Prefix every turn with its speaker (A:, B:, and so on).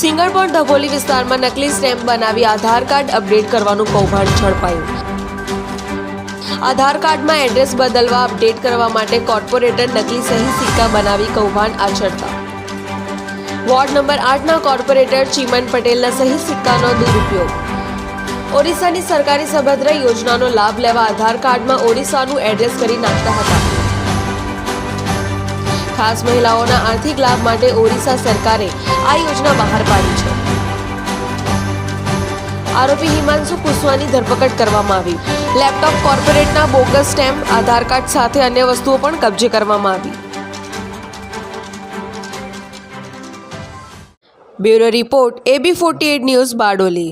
A: સિંગણપોર ધભોલી વિસ્તારમાં નકલી સ્ટેમ્પ બનાવી આધાર કાર્ડ અપડેટ કરવાનું કૌભાંડ ઝડપાયું. આધાર કાર્ડમાં એડ્રેસ બદલવા અપડેટ કરવા માટે કોર્પોરેટર નકલી સહી સિક્કા બનાવી કૌભાંડ આચરતા. વોર્ડ નંબર આઠના કોર્પોરેટર ચીમન પટેલના સહી સિક્કાનો દુરુપયોગ. ઓડિશાની સરકારી સભદ્ર યોજનાનો લાભ લેવા આધાર કાર્ડમાં ઓડિશાનું એડ્રેસ કરી નાખતા હતા. ખાસ મહિલાઓના આર્થિક લાભ માટે ઓડિશા સરકારે આ યોજના બહાર પાડી છે. આરોપી હિમાંશુ કુશવાની ધરપકડ કરવામાં આવી. લેપટોપ કોર્પોરેટના બોગસ સ્ટેમ્પ, આધાર કાર્ડ સાથે અન્ય વસ્તુઓ પણ કબજે કરવામાં આવી. Bureau report, AB forty news Bardoli.